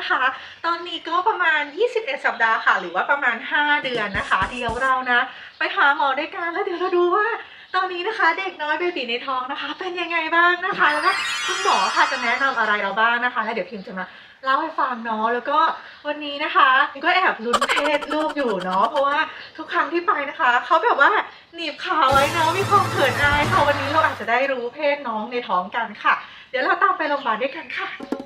นะคะ ตอนนี้ก็ประมาณ 21 สัปดาห์ค่ะ หรือว่าประมาณ 5 เดือนนะคะ เดี๋ยวเรานะ ไปหาหมอด้วยกันแล้วเดี๋ยวเราดูว่า ตอนนี้นะคะ เด็กน้อยเบบีในท้องนะคะ เป็นยังไงบ้างนะคะ แล้วก็คุณหมอค่ะจะแนะนำอะไรเราบ้างนะคะ แล้วเดี๋ยวพิมจะมาเล่าให้ฟังเนาะแล้วก็วันนี้นะคะก็แอบลุ้นเพศลูกอยู่เนาะเพราะว่าทุกครั้งที่ไปนะคะเขาแบบว่าหนีบขาไว้เนาะมีความเขินอายค่ะวันนี้เราอาจจะได้รู้เพศน้องในท้องกันค่ะ เดี๋ยวเราตามไปโรงพยาบาลด้วยกันค่ะ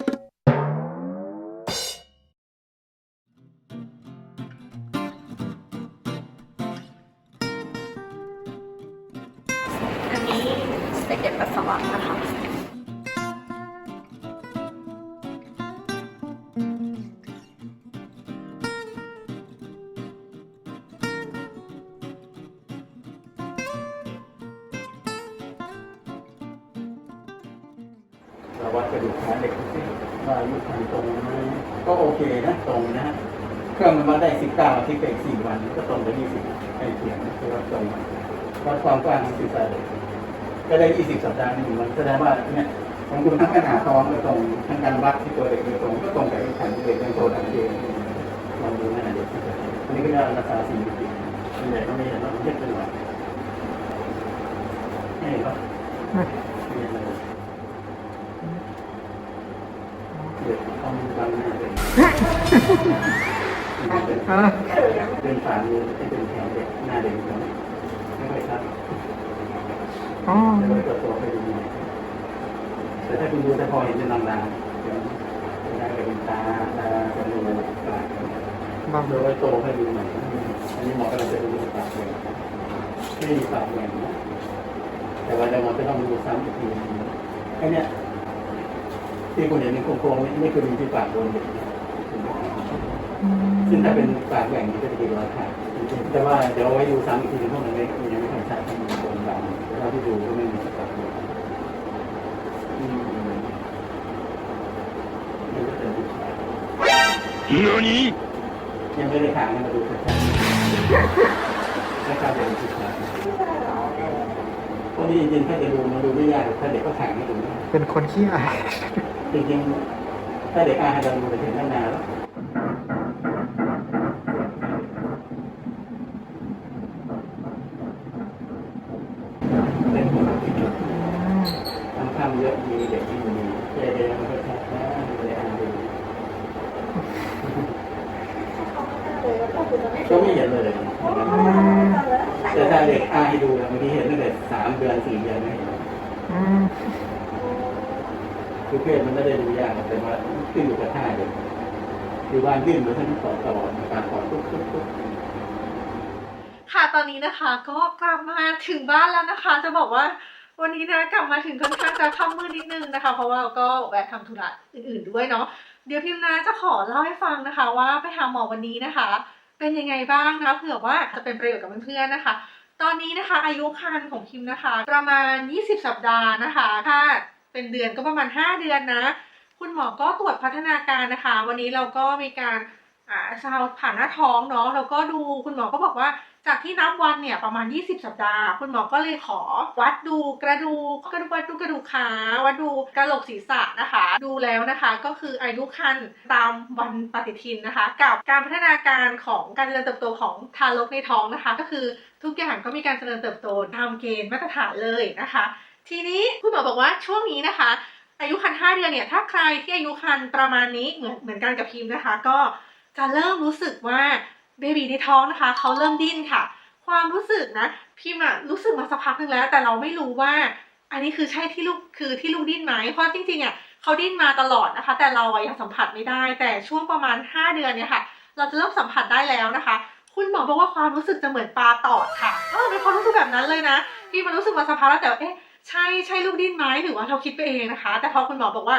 เก็บปัสสาวะนะคะเราวัดกระดูกขาเด็กที่ว่าอายุคันตรงไหมก็โอเคนะตรงนะฮะเครื่องมันมาได้สิบเก้าที่เป็นสี่วันก็ตรงไปยี่สิบใกล้เคียงคือว่าตรงวัดความกว้างของศีรษะเด็ก ก็ได้ยี่สิบสัปดาห์นี่มันแสดงว่าเนี่ยของคุณทั้งขนาดท้องก็ตรงทั้งการวัดที่ตัวเด็กก็ตรงก็ตรงกับไอ้ขันเด็กในตัวหลังเองลองดูหน้าเด็กอันนี้ก็ได้รักษาสี่ปีส่วนใหญ่ก็ไม่เห็นว่าเย็บเป็นหวัดไม่เห็นหรอกไม่เห็นเลยเด็กต้องบางหน้าเป็นเป็นฝ่ามือที่เป็นแขนเด็กหน้าเด็กไม่ค่อยชัด อ๋อจะไม่เปิดตัวไปดูหน่อยแต่ถ้าคุณดูจะพอเห็นเป็นลางๆเดี๋ยวได้เป็นตาตาจมูกปากบางโดยโตให้ดูหน่อยอันนี้หมอกำลังจะดูปากแหว่งไม่มีปากแหว่งนะแต่ว่าเดี๋ยวหมอจะต้องดูซ้ำอีกทีแค่เนี้ยที่คุณเห็นเป็นโค้งๆนี่ไม่คือมีที่ปากโดนเด็กซึ่งถ้าเป็นปากแหว่งนี่ก็จะดีกว่าค่ะแต่ว่าเดี๋ยวไว้ดูซ้ำอีกทีนึงเพราะมันไม่มันยังไม่ค่อยชัดมันมีโครงบางเท่าที่ดูก็ไม่มีปากแหว่งอืมนี่ก็เป็นผู้ชาย何ยังไม่ได้ถามให้มาดูชัดๆนะครับเป็นผู้ชายพวกนี้จริงๆถ้าจะดูมันดูไม่ยากถ้าเด็กก็ถามให้ดูนะเป็นคนขี้อายจริงๆถ้าเด็กอายให้เราดูไปถึงตั้งนานแล้วเป็นคนที่ ทำทำเยอะมีเด็กที่มีเด็กๆมันก็แค่ไม่ได้อ่านดูก็ไม่เห็นเลยแต่ถ้าเด็กอ่านให้ดูบางทีเห็นตั้งแต่สามเดือนสี่เดือนไม่เห็นคือเพศมันไม่ได้ดูยากแต่ว่าขึ้นอยู่กับท่าเด็กคือว่ายื่นเหมือนท่านสอนตลอดการสอนทุกทุกทุกค่ะตอนนี้นะคะ ก็กลับมาถึงบ้านแล้วนะคะ จะบอกว่า วันนี้นะกลับมาถึงค่อนข้างจะค่ำมืดนิดนึงนะคะ เพราะว่าก็แวะทำธุระอื่นๆด้วยเนาะเดี๋ยวพิมพ์นะจะขอเล่าให้ฟังนะคะ ว่าไปหาหมอวันนี้นะคะ เป็นยังไงบ้างนะเผื่อว่าจะเป็นประโยชน์กับเพื่อนๆนะคะ ตอนนี้นะคะอายุครรภ์ของพิมพ์นะคะ ประมาณ 20 สัปดาห์นะคะ ถ้าเป็นเดือนก็ประมาณ 5 เดือนนะ คุณหมอก็ตรวจพัฒนาการนะคะ วันนี้เราก็มีการอ่าซาวผ่านหน้าท้องเนาะแล้วก็ดูคุณหมอก็บอกว่า จากที่นับวันเนี่ยประมาณ 20 สัปดาห์ คุณหมอก็เลยขอวัดดูกระดูกกระดูกวัดดูกระดูกขาวัดดูกระโหลกศีรษะนะคะ ดูแล้วนะคะก็คืออายุครรภ์ตามวันปฏิทินนะคะ กับการพัฒนาการของการเจริญเติบโตของทารกในท้องนะคะ ก็คือทุกอย่างก็มีการเจริญเติบโตตามเกณฑ์มาตรฐานเลยนะคะ ทีนี้คุณหมอบอกว่าช่วงนี้นะคะอายุครรภ์5เดือนเนี่ยถ้าใครที่อายุครรภ์ประมาณนี้เหมือนเหมือนกันกับพิมพ์นะคะ ก็จะเริ่มรู้สึกว่า เบบีในท้องนะคะเขาเริ่มดิ้นค่ะ ความรู้สึกนะพิมอะรู้สึกมาสักพักหนึ่งแล้ว แต่เราไม่รู้ว่า อันนี้คือใช่ที่ลูกคือที่ลูกดิ้นไหมเพราะจริงๆอะเขาดิ้นมาตลอดนะคะ แต่เราอะยังสัมผัสไม่ได้ แต่ช่วงประมาณ 5 เดือนเนี่ยค่ะ เราจะเริ่มสัมผัสได้แล้วนะคะ คุณหมอบอกว่าความรู้สึกจะเหมือนปลาตอดค่ะเออเป็นความรู้สึกแบบนั้นเลยนะพี่มันรู้สึกมาสักพักแล้วแต่เอ๊ะใช่ใช่ลูกดิ้นไหมหรือว่าเราคิดไปเองนะคะ แต่พอคุณหมอบอกว่า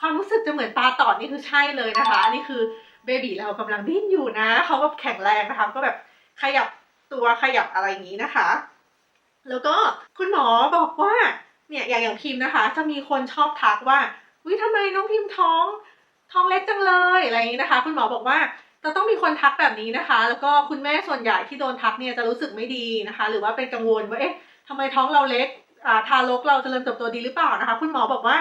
ความรู้สึกจะเหมือนปลาตอดนี่คือใช่เลยนะคะอันนี่คือ เบบีเรากำลังดิ้นอยู่นะเขาก็แข็งแรงนะคะก็แบบขยับตัวขยับอะไรอย่างนี้นะคะ แล้วก็คุณหมอบอกว่าเนี่ยอย่างอย่างพิมพ์นะคะ จะมีคนชอบทักว่าวิทำไมน้องพิมพ์ท้อง ท้องเล็กจังเลยอะไรอย่างนี้นะคะ คุณหมอบอกว่าจะต้องมีคนทักแบบนี้นะคะ แล้วก็คุณแม่ส่วนใหญ่ที่โดนทักเนี่ยจะรู้สึกไม่ดีนะคะ หรือว่าเป็นกังวลว่าเอ๊ะทำไมท้องเราเล็กอ่าทารกเราจเจริญเติบโตดีหรือเปล่านะคะ คุณหมอบอกว่า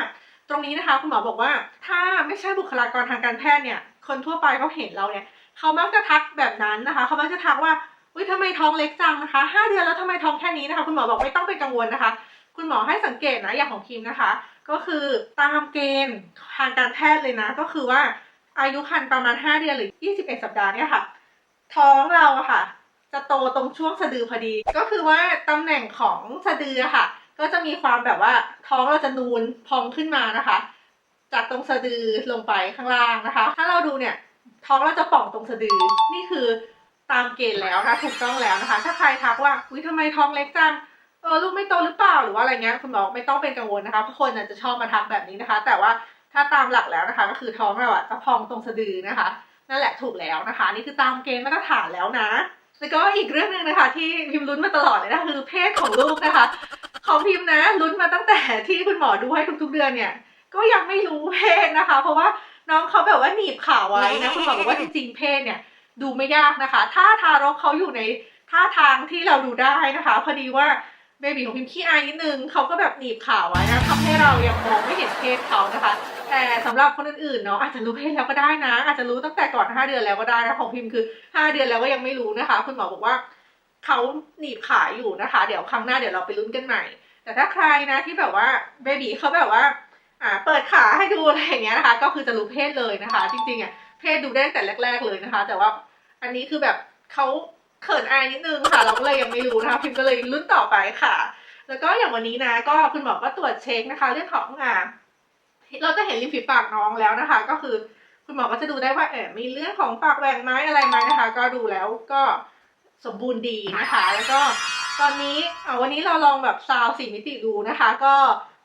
ตรงนี้นะคะ คุณหมอบอกว่า ถ้าไม่ใช่บุคลากรทางการแพทย์เนี่ย คนทั่วไปเขาเห็นเราเนี่ยเขามักจะทักแบบนั้นนะคะเขามักจะทักว่าอุ้ยทำไมท้องเล็กจังนะคะห้าเดือนแล้วทำไมท้องแค่นี้นะคะ คุณหมอบอกไม่ต้องเป็นกังวลนะคะ คุณหมอให้สังเกตนะอย่างของคิมนะคะ ก็คือตามเกณฑ์ทางการแพทย์เลยนะ ก็คือว่าอายุครรภ์ประมาณ 5 เดือนหรือ 21 สัปดาห์เนี่ยค่ะ ท้องเราอะค่ะ จะโตตรงช่วงสะดือพอดี ก็คือว่าตำแหน่งของสะดือค่ะ ก็จะมีความแบบว่าท้องเราจะนูนพองขึ้นมานะคะ จากตรงสะดือลงไปข้างล่างนะคะ ถ้าเราดูเนี่ยท้องเราจะป่องตรงสะดือ นี่คือตามเกณฑ์แล้วนะถูกต้องแล้วนะคะ ถ้าใครทักว่าอุ้ยทำไมท้องเล็กจังเออลูกไม่โตหรือเปล่าหรือว่าอะไรเงี้ยคุณหมอไม่ต้องเป็นกังวลนะคะเพราะคนอาจจะชอบมาทักแบบนี้นะคะ แต่ว่าถ้าตามหลักแล้วนะคะ ก็คือท้องเราอะจะพองตรงสะดือนะคะ นั่นแหละถูกแล้วนะคะ นี่คือตามเกณฑ์มาตรฐานแล้วนะแล้วก็อีกเรื่องหนึ่งนะคะ ที่พิมพ์ลุ้นมาตลอดเลยนะคือเพศของลูกนะคะ ของพิมพ์นะลุ้นมาตั้งแต่ที่คุณหมอดูให้ทุกๆเดือนเนี่ย ก็ยังไม่รู้เพศนะคะ เพราะว่าน้องเขาแบบว่าหนีบขาไว้นะคุณหมอบอกว่าจริงๆเพศเนี่ย ดูไม่ยากนะคะ ถ้าทารกเขาอยู่ในท่าทางที่เราดูได้นะคะพอดีว่าเบบีของพิมพ์ขี้อายนิดนึงเขาก็แบบหนีบขาไว้นะทำให้เรายังมองไม่เห็นเพศเขานะคะ แต่สำหรับคนอื่นๆเนาะอาจจะรู้เพศแล้วก็ได้นะ อาจจะรู้ตั้งแต่ก่อน 5 เดือนแล้วก็ได้นะของพิมพ์คือ 5 เดือนแล้วก็ยังไม่รู้นะคะ คุณหมอบอกว่าเขาหนีบขาอยู่นะคะ เดี๋ยวครั้งหน้าเดี๋ยวเราไปลุ้นกันใหม่ แต่ถ้าใครนะที่แบบว่าเบบีเขาแบบว่าอ่าเปิดขา ให้ดูอะไรอย่างเงี้ยนะคะ ก็คือจะรู้เพศเลยนะคะ จริงๆอะเพศดูได้ตั้งแต่แรก ๆเลยนะคะ แต่ว่าอันนี้คือแบบเขาเขินอายนิดนึงค่ะ เราก็เลยยังไม่รู้นะคะ พิมก็เลยลุ้นต่อไปค่ะ แล้วก็อย่างวันนี้นะ ก็คุณหมอก็ตรวจเช็คนะคะ เรื่องของอ่าเราจะเห็นริมฝีปากน้องแล้วนะคะ ก็คือคุณหมอก็จะดูได้ว่าเออมีเรื่องของปากแหว่งไหมอะไรไหมนะคะ ก็ดูแล้วก็สมบูรณ์ดีนะคะ แล้วก็ตอนนี้เอาวันนี้เราลองแบบซาวสี่มิติดูนะคะ ก็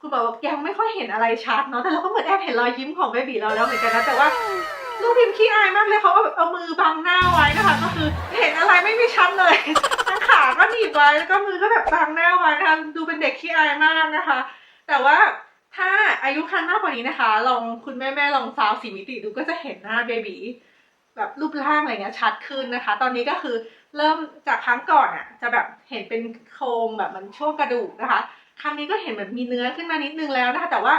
คุณหมอบอกยังไม่ค่อยเห็นอะไรชัดเนาะแต่เราก็เหมือนแอบเห็นรอยยิ้มของเบบีเราแล้วเหมือนกันนะแต่ว่าลูกพิมพ์ขี้อายมากเลยเขาก็แบบเอามือบังหน้าไว้นะคะ ก็คือเห็นอะไรไม่มีชัดเลยทั้งขาก็หนีบไว้แล้วก็มือก็แบบบังหน้าไว้นะคะดูเป็นเด็กขี้อายมากนะคะ แต่ว่าถ้าอายุคันมากกว่านี้นะคะ ลองคุณแม่แม่ๆลองซาวสีมิติดูก็จะเห็นหน้าเบบีแบบรูปร่างอะไรเงี้ยชัดขึ้นนะคะ ตอนนี้ก็คือเริ่มจากครั้งก่อนอะจะแบบเห็นเป็นโครงแบบมันช่วงกระดูกนะคะ ครั้งนี้ก็เห็นแบบมีเนื้อขึ้นมานิดนึงแล้วนะคะแต่ว่า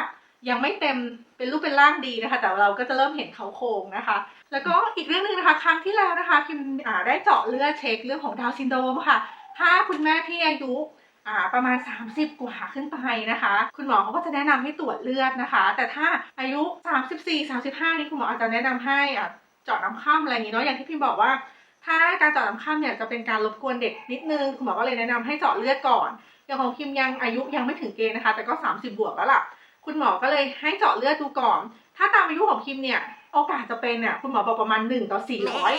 ยังไม่เต็มเป็นรูปเป็นร่างดีนะคะ แต่เราก็จะเริ่มเห็นเขาโครงนะคะ แล้วก็อีกเรื่องหนึ่งนะคะ ครั้งที่แล้วนะคะพิมได้เจาะเลือดเช็คเรื่องของดาวซินโดรมค่ะ ถ้าคุณแม่ที่อายุประมาณ 30 กว่าขึ้นไปนะคะ คุณหมอเขาก็จะแนะนำให้ตรวจเลือดนะคะ แต่ถ้าอายุ 34 35 นี่คุณหมออาจจะแนะนำให้เจาะน้ำข้ามอะไรอย่างนี้เนาะอย่างที่พิมบอกว่า ถ้าการเจาะน้ำข้ามเนี่ยจะเป็นการรบกวนเด็กนิดนึงคุณหมอก็เลยแนะนำให้เจาะเลือดก่อน อย่างของพิมยังอายุยังไม่ถึงเกณฑ์นะคะ แต่ก็ 30 บวกแล้วล่ะ คุณหมอก็เลยให้เจาะเลือดดูก่อน ถ้าตามอายุของพิมเนี่ย โอกาสจะเป็นเนี่ยคุณหมอบอกประมาณ 1 ต่อ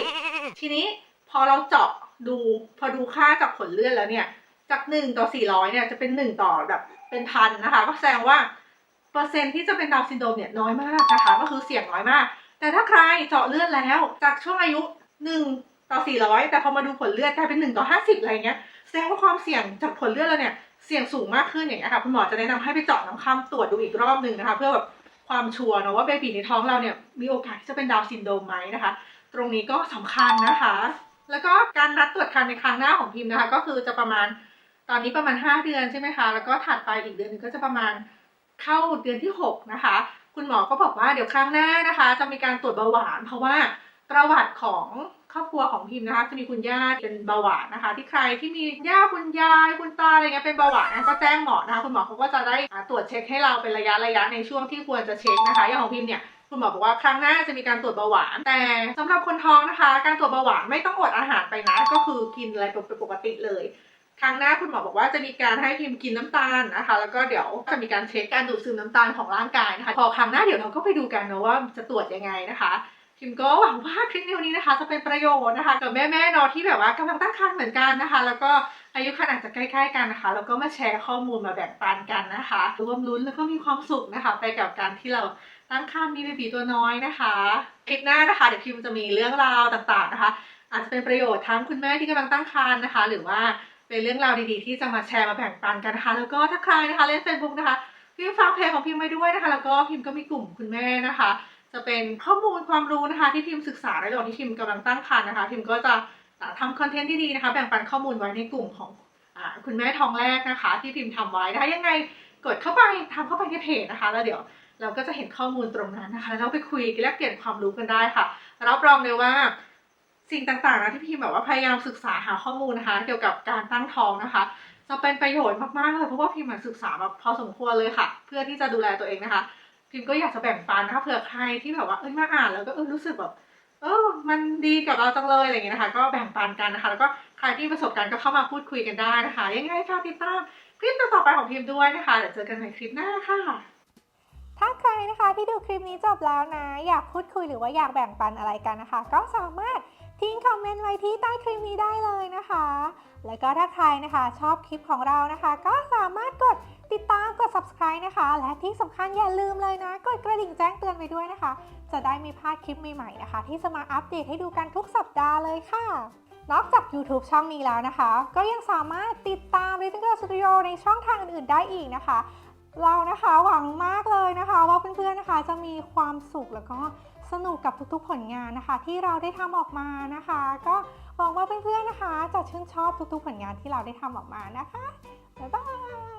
400 ทีนี้พอเราเจาะดูพอดูค่าจากผลเลือดแล้วเนี่ย จาก 1 ต่อ 400 เนี่ยจะเป็น 1 ต่อแบบเป็นพันนะคะ ก็แสดงว่าเปอร์เซ็นต์ที่จะเป็นดาวซินโดรมเนี่ยน้อยมากนะคะ ก็คือเสี่ยงน้อยมาก แต่ถ้าใครเจาะเลือดแล้วจากช่วงอายุ 1 ต่อ 400 แต่พอมาดูผลเลือดกลายเป็น 1 ต่อ 50 อะไรเงี้ย แสดงว่าความเสี่ยงจากผลเลือดเราเนี่ยเสี่ยงสูงมากขึ้นอย่างเงี้ยค่ะคุณหมอจะแนะนำให้ไปเจาะน้ำข้ามตรวจดูอีกรอบหนึ่งนะคะ เพื่อแบบความชัวร์นะว่าเบบีในท้องเราเนี่ยมีโอกาสที่จะเป็นดาวซินโดรมไหมนะคะ ตรงนี้ก็สำคัญนะคะ แล้วก็การนัดตรวจคันในครั้งหน้าของพิมพ์นะคะ ก็คือจะประมาณตอนนี้ประมาณ 5 เดือนใช่ไหมคะ แล้วก็ถัดไปอีกเดือนหนึงก็จะประมาณเข้าเดือนที่ 6 นะคะ คุณหมอก็บอกว่าเดี๋ยวครั้งหน้านะคะ จะมีการตรวจเบาหวานเพราะว่า ประวัติของครอบครัวของพิมพ์นะคะจะมีคุณย่าเป็นเบาหวานนะคะ ที่ใครที่มีย่าคุณยายคุณตาอะไรเงี้ยเป็นเบาหวานนะก็แจ้งหมอนะคะคุณหมอเขาก็จะได้ตรวจเช็คให้เราเป็นระยะระยะในช่วงที่ควรจะเช็คนะคะอย่างของพิมพ์เนี่ยคุณหมอบอกว่าครั้งหน้าจะมีการตรวจเบาหวาน แต่สำหรับคนท้องนะคะ การตรวจเบาหวานไม่ต้องอดอาหารไปนะ ก็คือกินอะไรเป็นปกติเลยครั้งหน้าคุณหมอบอกว่าจะมีการให้พิมพ์กินน้ำตาลนะคะ แล้วก็เดี๋ยวจะมีการเช็คการดูดซึมน้ำตาลของร่างกายนะคะพอครั้งหน้าเดี๋ยวเราก็ไปดูกันนะว่าจะตรวจยังไงนะคะ พิมก็หวังว่าคลิปวิดีโอนี้นะคะ จะเป็นประโยชน์นะคะกับแม่ๆเนาะที่แบบว่ากำลังตั้งครรภ์เหมือนกันนะคะ แล้วก็อายุขนาดจะใกล้ๆกันนะคะ แล้วก็มาแชร์ข้อมูลมาแบ่งปันกันนะคะร่วมลุ้นแล้วก็มีความสุขนะคะ ไปกับการที่เราตั้งครรภ์มีเบบีตัวน้อยนะคะ คลิปหน้านะคะเดี๋ยวพิมจะมีเรื่องราวต่างๆนะคะ อาจจะเป็นประโยชน์ทั้งคุณแม่ที่กำลังตั้งครรภ์นะคะ หรือว่าเป็นเรื่องราวดีๆ ที่จะมาแชร์มาแบ่งปันกันนะคะ แล้วก็ถ้าใครนะคะเล่น Facebook นะคะพิมฟังเพลงของพิมไว้ด้วยนะคะ แล้วก็พิมก็มีกลุ่มคุณแม่นะคะ จะเป็นข้อมูลความรู้นะคะ ที่พิมพ์ศึกษาในระหว่างที่พิมพ์กำลังตั้งครรภ์นะคะพิมพ์ก็จะทำคอนเทนต์ที่ดีนะคะ แบ่งปันข้อมูลไว้ในกลุ่มของอคุณแม่ทองแรกนะคะ ที่พิมพ์ทำไว้นะคะยังไงกดเข้าไปทำเข้าไปในเพจนะคะ แล้วเดี๋ยวเราก็จะเห็นข้อมูลตรงนั้นนะคะแล้วไปคุยแลกเปลี่ยนความรู้กันได้ค่ะรับรองเลยว่าสิ่งต่างๆนะที่พิมแบบว่าพยายามศึกษาหาข้อมูลนะคะ เกี่ยวกับการตั้งท้องนะคะ จะเป็นประโยชน์มากๆเลยเพราะว่าพิมพ์ศึกษาแบบพอสมควรเลยค่ะ เพื่อที่จะดูแลตัวเองนะคะ พิมก็อยากจะแบ่งปันนะคะเผื่อใครที่แบบว่าเอ้ยมาอ่านแล้วก็เออรู้สึกแบบเออมันดีกับเราจังเลยอะไรอย่างเงี้ยนะคะ ก็แบ่งปันกันนะคะ แล้วก็ใครที่ประสบการณ์ก็เข้ามาพูดคุยกันได้นะคะ ยังไงค่ะติดตามคลิปต่อไปของพิมด้วยนะคะเดี๋ยวเจอกันในคลิปหน้าค่ะ ถ้าใครนะคะที่ดูคลิปนี้จบแล้วนะ อยากพูดคุยหรือว่าอยากแบ่งปันอะไรกันนะคะ ก็สามารถ ทิ้งคอมเมนต์ไว้ที่ใต้คลิปนี้ได้เลยนะคะ แล้วก็ถ้าใครนะคะชอบคลิปของเรานะคะ ก็สามารถกดติดตามกด subscribe นะคะ และที่สำคัญอย่าลืมเลยนะ กดกระดิ่งแจ้งเตือนไว้ด้วยนะคะ จะได้ไม่พลาดคลิปใหม่ๆนะคะ ที่จะมาอัปเดตให้ดูกันทุกสัปดาห์เลยค่ะ นอกจาก YouTube ช่องนี้แล้วนะคะ ก็ยังสามารถติดตาม Little Girl Studio ในช่องทางอื่นๆได้อีกนะคะ เรานะคะหวังมากเลยนะคะ ว่าเพื่อนๆนะคะจะมีความสุขแล้วก็ สนุกกับทุกๆผลงานนะคะ ที่เราได้ทำออกมานะคะ ก็หวังว่าเพื่อนๆนะคะ จะชื่นชอบทุกๆผลงานที่เราได้ทำออกมานะคะบ๊ายบาย